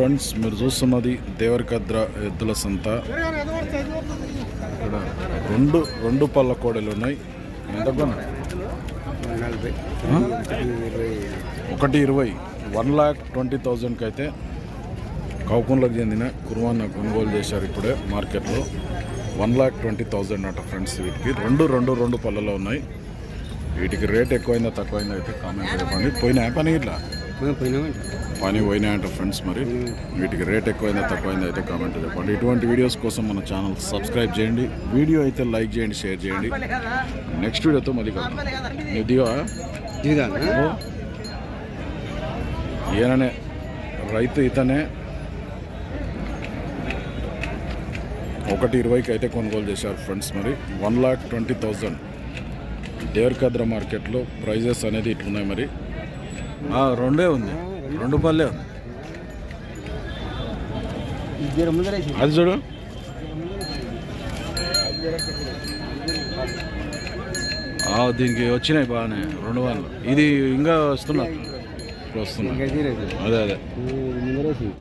Friends మీరు చూస్తున్నది దేవరకద్ర ఎద్దుల సంత. ఇక్కడ రెండు రెండు పళ్ళ కోడలు ఉన్నాయి. ఎంత ఒకటి ఇరవై. వన్ ల్యాక్ ట్వంటీ థౌజండ్కి అయితే కౌకుంలకు చెందిన కుర్వాన్ని కొనుగోలు చేశారు ఇప్పుడే మార్కెట్లో. వన్ ల్యాక్ ట్వంటీ థౌజండ్ అట ఫ్రెండ్స్ వీటికి. రెండు రెండు రెండు పళ్ళలో ఉన్నాయి. వీటికి రేట్ ఎక్కువైందా తక్కువైందా అయితే కామెంట్ చెప్పండి పోయినా పని ఇట్లా పోయినా పని పోయినాయంట ఫ్రెండ్స్ మరి. వీటికి రేట్ ఎక్కువైందా తక్కువైందా అయితే కామెంట్ చెప్పండి. ఇటువంటి వీడియోస్ కోసం మన ఛానల్ సబ్స్క్రైబ్ చేయండి. వీడియో అయితే లైక్ చేయండి షేర్ చేయండి. నెక్స్ట్ వీడియోతో మళ్ళీ ఓ. ఈయననే రైతు ఇతనే. ఒకటి ఇరవైకి అయితే కొనుగోలు చేశారు ఫ్రెండ్స్ మరి. One lakh twenty thousand Devarakadra మార్కెట్లో ప్రైజెస్ అనేది ఇట్లున్నాయి మరి. రెండే ఉంది. రెండు వేసి అది చూడు. ఆ, దీనికి వచ్చినాయి బాగానే రెండు వాళ్ళు ఇది ఇంకా వస్తున్నారు వస్తున్నారు అదే అదే.